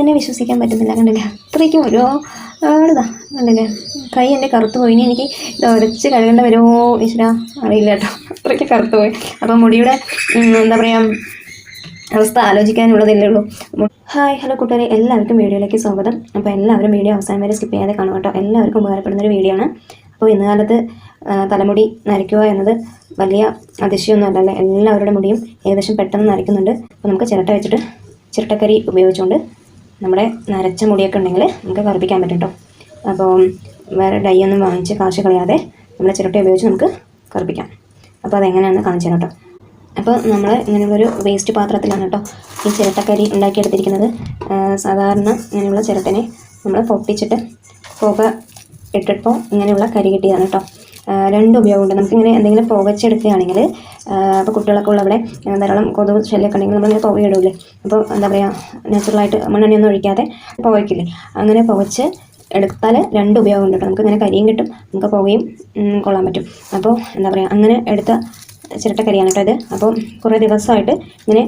തന്നെ വിശ്വസിക്കാൻ പറ്റുന്നില്ല കണ്ടില്ലേ? അത്രയ്ക്കും ആളിതാ കണ്ടില്ലേ? കൈ എന്റെ കറുത്ത് പോയി. ഇനി എനിക്ക് ഇത് ഉരച്ച് കഴുകേണ്ട വരുമോ? ഈശ്വര അറിയില്ല കേട്ടോ. അത്രയ്ക്ക് കറുത്ത് പോയി. അപ്പം മുടിയുടെ എന്താ പറയുക അവസ്ഥ ആലോചിക്കാനുള്ളതല്ലേ ഉള്ളൂ. ഹായ് ഹലോ കൂട്ടുകാരെ. എല്ലാവർക്കും വീഡിയോയിലേക്ക് സ്വാഗതം. അപ്പോൾ എല്ലാവരും വീഡിയോ അവസാനം വരെ സ്കിപ്പ് ചെയ്യാതെ കാണും കേട്ടോ. എല്ലാവർക്കും ഉപകാരപ്പെടുന്ന ഒരു വീഡിയോ ആണ്. അപ്പോൾ ഇന്ന് കാലത്ത് തലമുടി നരയ്ക്കുക എന്നത് വലിയ അതിശയമൊന്നും അല്ലല്ലേ? എല്ലാവരുടെ മുടിയും ഏകദേശം പെട്ടെന്ന് നരയ്ക്കുന്നുണ്ട്. അപ്പോൾ നമുക്ക് ചിരട്ട വെച്ചിട്ട് ചിരട്ടക്കരി ഉപയോഗിച്ചുകൊണ്ട് നമ്മുടെ നരച്ച മുടിയൊക്കെ ഉണ്ടെങ്കിൽ നമുക്ക് കറുപ്പിക്കാൻ പറ്റും കേട്ടോ അപ്പോൾ വേറെ ഡൈ ഒന്നും വാങ്ങിച്ച് കാശ് കളയാതെ നമ്മുടെ ചിരട്ട ഉപയോഗിച്ച് നമുക്ക് കറുപ്പിക്കാം. അപ്പോൾ അതെങ്ങനെയാണെന്ന് കാണിച്ചു കേട്ടോ അപ്പോൾ നമ്മൾ ഇങ്ങനെയുള്ളൊരു വേസ്റ്റ് പാത്രത്തിലാണ് കേട്ടോ ഈ ചിരട്ടക്കരി ഉണ്ടാക്കിയെടുത്തിരിക്കുന്നത്. സാധാരണ ഇങ്ങനെയുള്ള ചിരട്ടനെ നമ്മൾ പൊട്ടിച്ചിട്ട് പുക ഇട്ടിട്ടോ ഇങ്ങനെയുള്ള കരി കിട്ടിയതാണ് കേട്ടോ രണ്ട് ഉപയോഗമുണ്ട്. നമുക്കിങ്ങനെ എന്തെങ്കിലും പുകച്ചെടുക്കുകയാണെങ്കിൽ അപ്പോൾ കുട്ടികളൊക്കെ ഉള്ളവിടെ ധാരാളം കൊതുക് ശല്യമൊക്കെ ഉണ്ടെങ്കിൽ നമ്മളിങ്ങനെ പുകയിടൂലേ. അപ്പോൾ എന്താ പറയുക നാച്ചുറലായിട്ട് മണ്ണെണ്ണയൊന്നും ഒഴിക്കാതെ പുകയ്ക്കില്ലേ അങ്ങനെ പുകച്ച് എടുത്താൽ രണ്ട് ഉപയോഗമുണ്ട് കേട്ടോ. നമുക്ക് ഇങ്ങനെ കരിയും കിട്ടും. നമുക്ക് പുകയും കൊള്ളാൻ പറ്റും. അപ്പോൾ എന്താ പറയുക അങ്ങനെ എടുത്ത ചിരട്ടക്കരിയാണ് കേട്ടോ ഇത്. അപ്പോൾ കുറേ ദിവസമായിട്ട് ഇങ്ങനെ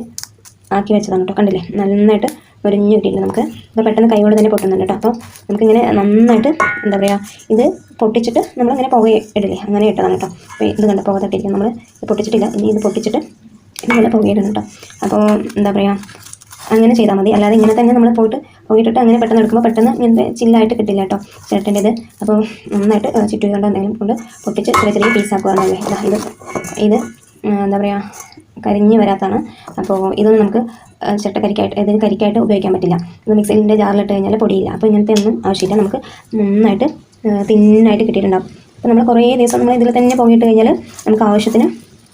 ആക്കി വെച്ചതാണ് കേട്ടോ. കണ്ടില്ലേ? നന്നായിട്ട് മുരിഞ്ഞ് കിട്ടിയിട്ടുണ്ട് നമുക്ക്. അപ്പോൾ പെട്ടെന്ന് കൈകൊണ്ട് തന്നെ പൊട്ടുന്നുണ്ട് കേട്ടോ. അപ്പോൾ നമുക്കിങ്ങനെ നന്നായിട്ട് എന്താ പറയുക ഇത് പൊട്ടിച്ചിട്ട് നമ്മളിങ്ങനെ പുക ഇടില്ലേ അങ്ങനെ ഇട്ടതാണ് കേട്ടോ. അപ്പോൾ ഇത് കണ്ട പുക തട്ടിയിരിക്കും നമ്മൾ പൊട്ടിച്ചിട്ടില്ല. ഇനി ഇത് പൊട്ടിച്ചിട്ട് ഇതുപോലെ പുകയിടണം കേട്ടോ. അപ്പോൾ എന്താ പറയുക അങ്ങനെ ചെയ്താൽ മതി. അല്ലാതെ ഇങ്ങനെ തന്നെ നമ്മൾ പോയിട്ട് പോയിട്ടിട്ട് അങ്ങനെ പെട്ടെന്ന് എടുക്കുമ്പോൾ പെട്ടെന്ന് ഇങ്ങനത്തെ ചില്ലായിട്ട് കിട്ടില്ല കേട്ടോ ചേട്ടന്റെ ഇത്. അപ്പോൾ നന്നായിട്ട് ചുറ്റുകൊണ്ട് എന്തെങ്കിലും കൊണ്ട് പൊട്ടിച്ച് ചെറിയ ചെറിയ പീസാക്കുകയാണല്ലേ ഇതാ ഇത് എന്താ പറയുക കരിഞ്ഞ് വരാത്തതാണ്. അപ്പോൾ ഇതൊന്നും നമുക്ക് ചട്ടക്കരിക്കായിട്ട് ഇതിന് കരിക്കായിട്ട് ഉപയോഗിക്കാൻ പറ്റില്ല. ഇത് മിക്സിന്റെ ജാറിലിട്ട് കഴിഞ്ഞാൽ പൊടിയില്ല. അപ്പോൾ ഇങ്ങനത്തെ ഒന്നും ആവശ്യമില്ല. നമുക്ക് നന്നായിട്ട് തിന്നായിട്ട് കിട്ടിയിട്ടുണ്ടാകും അപ്പോൾ നമ്മൾ കുറേ ദിവസം നമ്മൾ ഇതിൽ തന്നെ പോയിട്ട് കഴിഞ്ഞാൽ നമുക്ക് ആവശ്യത്തിന്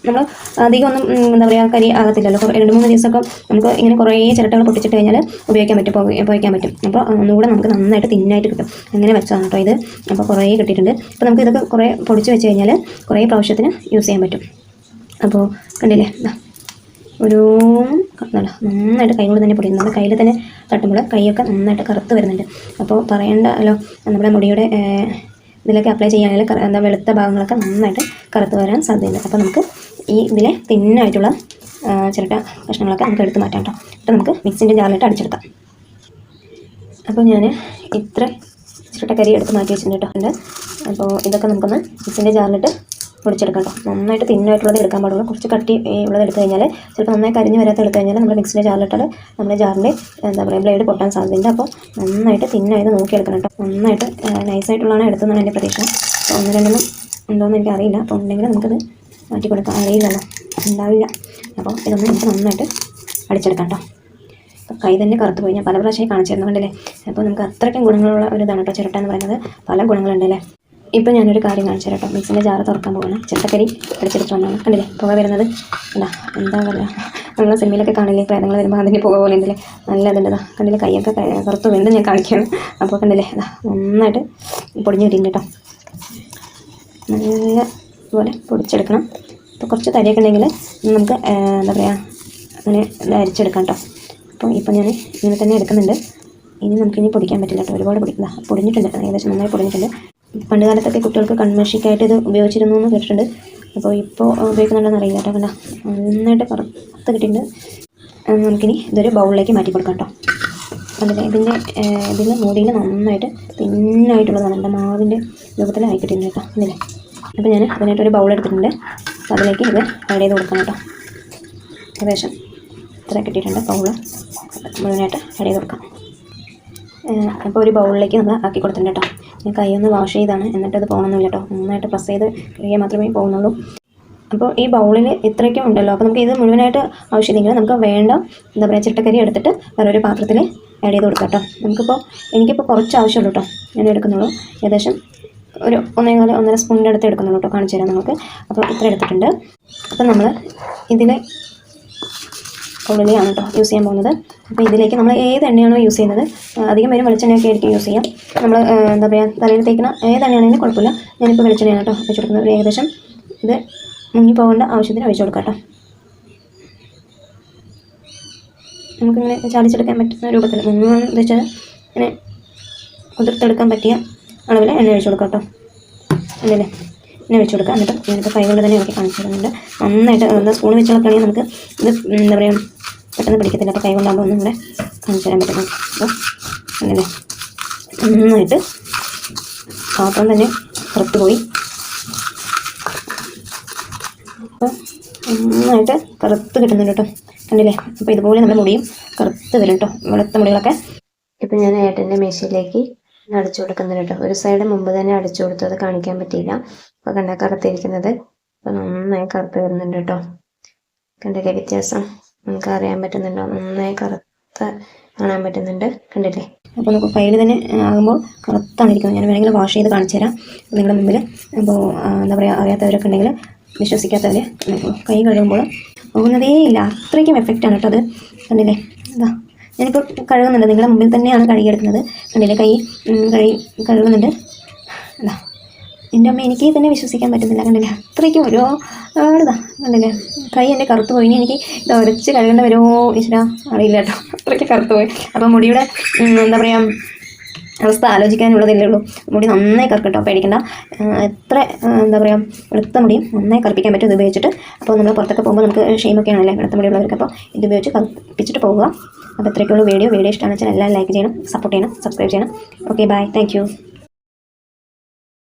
നമ്മൾ അധികം ഒന്നും എന്താ പറയുക കരി ആകത്തില്ലല്ലോ. രണ്ട് മൂന്ന് ദിവസമൊക്കെ നമുക്ക് ഇങ്ങനെ കുറേ ചിരട്ടകൾ പൊട്ടിച്ചിട്ട് കഴിഞ്ഞാൽ ഉപയോഗിക്കാൻ പറ്റും ഉപയോഗിക്കാൻ പറ്റും. അപ്പോൾ ഒന്നുകൂടെ നമുക്ക് നന്നായിട്ട് തിന്നായിട്ട് കിട്ടും. അങ്ങനെ വെച്ചതാണ് കേട്ടോ ഇത്. അപ്പോൾ കുറേ കിട്ടിയിട്ടുണ്ട്. അപ്പോൾ നമുക്ക് ഇതൊക്കെ കുറേ പൊടിച്ച് വെച്ച് കഴിഞ്ഞാൽ കുറേ പ്രാവശ്യത്തിന് യൂസ് ചെയ്യാൻ പറ്റും. അപ്പോൾ കണ്ടില്ലേ? ഒരു നന്നായിട്ട് കൈ കൊണ്ട് തന്നെ പൊടിയുന്നു നമ്മുടെ കയ്യിൽ തന്നെ തട്ടുമ്പോൾ കൈയൊക്കെ നന്നായിട്ട് കറുത്ത് വരുന്നുണ്ട്. അപ്പോൾ പറയണ്ടല്ലോ നമ്മുടെ മുടിയുടെ ഇതിലൊക്കെ അപ്ലൈ ചെയ്യുകയാണെങ്കിൽ എന്താ വെളുത്ത ഭാഗങ്ങളൊക്കെ നന്നായിട്ട് കറുത്ത് വരാൻ സാധ്യതയുണ്ട്. അപ്പോൾ നമുക്ക് ഈ ഇതിലെ തിന്നായിട്ടുള്ള ചിരട്ട കഷ്ണങ്ങളൊക്കെ നമുക്ക് എടുത്ത് മാറ്റാം കേട്ടോ. അപ്പോൾ നമുക്ക് മിക്സിന്റെ ജാറിലിട്ട് അടിച്ചെടുക്കാം. അപ്പോൾ ഞാൻ ഇത്ര ചിരട്ടക്കരി എടുത്ത് മാറ്റി വെച്ചിട്ടുണ്ട് കേട്ടോ. അപ്പോൾ ഇതൊക്കെ നമുക്കൊന്ന് മിക്സിന്റെ ജാറിലിട്ട് പൊടിച്ചെടുക്കാം കേട്ടോ. നന്നായിട്ട് തിന്നായിട്ടുള്ളത് എടുക്കാൻ പാടുള്ളൂ. കുറച്ച് കട്ടി ഉള്ളത് എടുത്തു കഴിഞ്ഞാൽ ചിലപ്പോൾ നന്നായി കരിഞ്ഞ് വരാത്ത എടുത്തു കഴിഞ്ഞാൽ നമ്മൾ മിക്സിന്റെ ജാറിലിട്ടാൽ നമ്മുടെ ജാറിന്റെ എന്താ പറയുക ബ്ലേഡ് പൊട്ടാൻ സാധ്യതയുണ്ട്. അപ്പോൾ നന്നായിട്ട് തിന്നായത് നോക്കിയെടുക്കണം കേട്ടോ. നന്നായിട്ട് നൈസായിട്ടുള്ളതാണ് എടുത്തതെന്നാണ് എന്റെ പ്രതീക്ഷ ഒന്ന് രണ്ടെണ്ണം ഉണ്ടോയെന്ന് എനിക്ക് അറിയില്ല. അപ്പോൾ ഉണ്ടെങ്കിൽ നമുക്കത് മാറ്റി കൊടുക്കാം. അറിയില്ലല്ലോ. ഉണ്ടാവില്ല. അപ്പോൾ ഇതൊന്ന് നമുക്ക് നന്നായിട്ട് അടിച്ചെടുക്കാം കേട്ടോ. കൈ തന്നെ കറുത്ത് പോയി. ഞാൻ പല പ്രാവശ്യം കാണിച്ചിരുന്നു കണ്ടല്ലേ? അപ്പോൾ നമുക്ക് അത്രയ്ക്കും ഗുണങ്ങളുള്ള ഒരു ഇതാണ് കേട്ടോ ചിരട്ട എന്ന് പറയുന്നത്. പല ഗുണങ്ങളുണ്ട് അല്ലേ? ഇപ്പോൾ ഞാനൊരു കാര്യം കാണിച്ചു കേട്ടോ. മിക്സിന്റെ ജാറ് തുറക്കാൻ പോകണം ചിട്ടക്കരി അടിച്ചെടുത്ത് വന്നാണ്. കണ്ടില്ലേ? പുക വരുന്നത്? അല്ല എന്താ പറയുക നമ്മൾ സിനിമയിലൊക്കെ കാണില്ലേ പ്രേതങ്ങൾ വരുമ്പോൾ അതിന്റെ പുക പോലെ ഉണ്ടല്ലേ? നല്ല ഇതുണ്ട് ഇതാ കണ്ടില്ലേ? കൈയൊക്കെ പുറത്ത് വീണ്ടും ഞാൻ കാണിക്കുകയാണ്. അപ്പോൾ കണ്ടില്ലേ? അതാ നന്നായിട്ട് പൊടിഞ്ഞ് കിട്ടിയിട്ടുണ്ട് കേട്ടോ. നല്ല പോലെ പൊടിച്ചെടുക്കണം. അപ്പോൾ കുറച്ച് തരിയൊക്കെ ഉണ്ടെങ്കിൽ നമുക്ക് എന്താ പറയുക അങ്ങനെ അരിച്ചെടുക്കാം കേട്ടോ. അപ്പോൾ ഇപ്പോൾ ഞാൻ ഇങ്ങനെ തന്നെ എടുക്കുന്നുണ്ട്. ഇനി നമുക്കിനി പൊടിക്കാൻ പറ്റില്ല കേട്ടോ. ഒരുപാട് പൊടിക്കുക പൊടിഞ്ഞിട്ടുണ്ട്. ഏകദേശം നന്നായി പൊടിഞ്ഞിട്ടുണ്ട്. പണ്ട് കാലത്തൊക്കെ കുട്ടികൾക്ക് കൺമഷിക്കായിട്ട് ഇത് ഉപയോഗിച്ചിരുന്നു എന്ന് കേട്ടിട്ടുണ്ട്. അപ്പോൾ ഇപ്പോൾ ഉപയോഗിക്കുന്നുണ്ടെന്ന് അറിയില്ല കേട്ടോ. കണ്ട? നന്നായിട്ട് പറത്ത് കിട്ടിയിട്ടുണ്ട്. നമുക്കിനി ഇതൊരു ബൗളിലേക്ക് മാറ്റി കൊടുക്കാം കേട്ടോ. അതിന്റെ ഇതിന്റെ ഇതിന്റെ മൂടിയിൽ നന്നായിട്ട് തിന്നായിട്ടുള്ളതാണ്. എന്റെ മാവിന്റെ രൂപത്തിലായി കിട്ടിയിട്ടുണ്ട് കേട്ടോ. ഇതില്ലേ അപ്പോൾ ഞാൻ അതിനായിട്ട് ഒരു ബൗൾ എടുത്തിട്ടുണ്ട്. അപ്പോൾ അതിലേക്ക് ഇത് ആഡ് ചെയ്ത് കൊടുക്കണം കേട്ടോ. ഏകദേശം ഇത്ര കിട്ടിയിട്ടുണ്ട് ബൗൾ മുഴുവനായിട്ട് ആഡ് ചെയ്ത് കൊടുക്കാം. അപ്പോൾ ഒരു ബൗളിലേക്ക് നമ്മൾ ആക്കി കൊടുത്തിട്ടുണ്ട് കേട്ടോ. ഞാൻ കൈ ഒന്ന് വാഷ് ചെയ്താണ്. എന്നിട്ട് അത് പോകണമെന്നില്ല കേട്ടോ നന്നായിട്ട് പ്രസ് ചെയ്ത് കഴിയാൻ മാത്രമേ പോകുന്നുള്ളൂ. അപ്പോൾ ഈ ബൗളിൽ ഇത്രയ്ക്കും ഉണ്ടല്ലോ. അപ്പോൾ നമുക്ക് ഇത് മുഴുവനായിട്ട് ആവശ്യമില്ലെങ്കിൽ നമുക്ക് വേണ്ട എന്താ പറയുക ചിട്ടക്കരി എടുത്തിട്ട് വേറൊരു പാത്രത്തിൽ ആഡ് ചെയ്ത് കൊടുക്കാം കേട്ടോ നമുക്കിപ്പോൾ എനിക്കിപ്പോൾ കുറച്ച് ആവശ്യമുള്ളൂ കേട്ടോ ഞാൻ എടുക്കുന്നുള്ളൂ. ഏകദേശം ഒരു ഒന്നേ നാല് ഒന്നര സ്പൂണിന്റെ അടുത്ത് എടുക്കുന്നുള്ളൂ കേട്ടോ കാണിച്ചു തരാം നമുക്ക് അപ്പോൾ ഇത്ര എടുത്തിട്ടുണ്ട്. അപ്പോൾ നമ്മൾ ഇതിൽ ഉള്ളിലാണ് കേട്ടോ യൂസ് ചെയ്യാൻ പോകുന്നത്. അപ്പോൾ ഇതിലേക്ക് നമ്മൾ ഏത് എണ്ണയാണോ യൂസ് ചെയ്യുന്നത് അധികം പേരും വെളിച്ചെണ്ണയൊക്കെ ആയിരിക്കും യൂസ് ചെയ്യാം. നമ്മൾ എന്താ പറയുക തലയിൽ തേക്കുന്ന ഏത് എണ്ണയാണെങ്കിലും കുഴപ്പമില്ല. ഞാനിപ്പോൾ വെളിച്ചെണ്ണയാണ് കേട്ടോ വെച്ച് കൊടുക്കുന്നത്. ഏകദേശം ഇത് മുങ്ങി പോകേണ്ട ആവശ്യത്തിന് ഒഴിച്ചു കൊടുക്കാം കേട്ടോ. നമുക്കിങ്ങനെ ചാലിച്ചെടുക്കാൻ പറ്റുന്ന രൂപത്തിൽ മുങ്ങുകയെന്ന് ഉദ്ദേശിച്ചത് ഇങ്ങനെ കുതിർത്തെടുക്കാൻ പറ്റിയ അളവിൽ എണ്ണ ഒഴിച്ച് കൊടുക്കാം കേട്ടോ. അല്ലല്ലേ എന്നെ വെച്ച് കൊടുക്കുക എന്നിട്ട് ഞാനിപ്പോൾ കൈകൊണ്ട് തന്നെ ഇളക്കി കാണിച്ചു തരുന്നുണ്ട്. നന്നായിട്ട് എന്താ സ്പൂൺ വെച്ചുള്ളൊക്കെയാണെങ്കിൽ നമുക്ക് ഇത് എന്താ പറയുക പെട്ടെന്ന് പിടിക്കത്തില്ല അപ്പോൾ കൈ കൊണ്ടാകുമ്പോൾ ഒന്നും കൂടെ കാണിച്ചു തരാൻ പറ്റുന്നു അപ്പോൾ അങ്ങനെ നന്നായിട്ട് പാത്രം തന്നെ പുറത്ത് പോയി. അപ്പോൾ നന്നായിട്ട് കറുത്ത് കിട്ടുന്നുണ്ട് കേട്ടോ. കണ്ടില്ലേ? അപ്പോൾ ഇതുപോലെ നമ്മുടെ മുടിയും കറുത്ത് വരും കേട്ടോ. വെളുത്ത മുടികളൊക്കെ. ഇപ്പം ഞാൻ ഏട്ടന്റെ മേശയിലേക്ക് അടിച്ചു കൊടുക്കുന്നുണ്ട് കേട്ടോ. ഒരു സൈഡ് മുമ്പ് തന്നെ അടിച്ചു കൊടുത്തു. അത് കാണിക്കാൻ പറ്റിയില്ല. അപ്പോൾ കണ്ട കറുത്തിരിക്കുന്നത്. അപ്പോൾ നന്നായി കറുത്ത് വരുന്നുണ്ട് കേട്ടോ. കണ്ടില്ലേ വ്യത്യാസം? നമുക്ക് അറിയാൻ പറ്റുന്നുണ്ടോ. നന്നായി കറുത്ത കാണാൻ പറ്റുന്നുണ്ട്. കണ്ടില്ലേ? അപ്പോൾ നമുക്ക് ഫയൽ തന്നെ ആകുമ്പോൾ കറുത്താണ് ഇരിക്കുന്നത്. ഞാൻ വേണമെങ്കിൽ വാഷ് ചെയ്ത് കാണിച്ചു തരാം. നിങ്ങളുടെ മുമ്പിൽ. അപ്പോൾ എന്താ പറയുക അറിയാത്തവരൊക്കെ ഉണ്ടെങ്കിൽ വിശ്വസിക്കാത്തവർ കൈ കഴുകുമ്പോൾ പോകുന്നതേ ഇല്ല. അത്രയ്ക്കും എഫക്റ്റാണ് കേട്ടോ അത്. കണ്ടില്ലേ? അതാ ഞാനിപ്പോൾ കഴുകുന്നുണ്ട്. നിങ്ങളുടെ മുമ്പിൽ തന്നെയാണ് കഴുകിയെടുക്കുന്നത് കണ്ടില്ലേ? കൈ കഴുകുന്നുണ്ട്. അതാ എന്റെ അമ്മ എനിക്ക് തന്നെ വിശ്വസിക്കാൻ പറ്റുന്നില്ല കണ്ടില്ല? അത്രയ്ക്കും ഓരോ ആടുതാ കണ്ടില്ലേ? കൈ എന്റെ കറുത്ത് പോയി. ഇനി എനിക്ക് ഇത് ഉരച്ച് കഴുകേണ്ട വരുമോ ഈശ്വരാ അറിയില്ല കേട്ടോ. അത്രയ്ക്ക് കറുത്ത് പോയി. അപ്പോൾ മുടിയുടെ എന്താ പറയുക അവസ്ഥ ആലോചിക്കാനുള്ളതല്ലേ ഉള്ളൂ. മുടി നന്നായി കറക്കട്ടോ. പേടിക്കണ്ട. എത്ര എന്താ പറയുക വെളുത്ത മുടിയും നന്നായി കറുപ്പിക്കാൻ പറ്റും ഇത് ഉപയോഗിച്ചിട്ട്. അപ്പോൾ നമ്മൾ പുറത്തൊക്കെ പോകുമ്പോൾ നമുക്ക് ഷെയിമൊക്കെ ആണല്ലേ വെളുത്ത മുടിയുള്ളവർക്ക്. അപ്പോൾ ഇത് ഉപയോഗിച്ച് കറുപ്പിച്ചിട്ട് പോവുക. അപ്പോൾ ഇത്രയ്ക്കുള്ള വീഡിയോ. വീഡിയോ ഇഷ്ടമാണെന്ന് വെച്ചാൽ എല്ലാം ലൈക്ക് ചെയ്യണം സപ്പോർട്ട് ചെയ്യണം സബ്സ്ക്രൈബ് ചെയ്യണം. Okay bye thank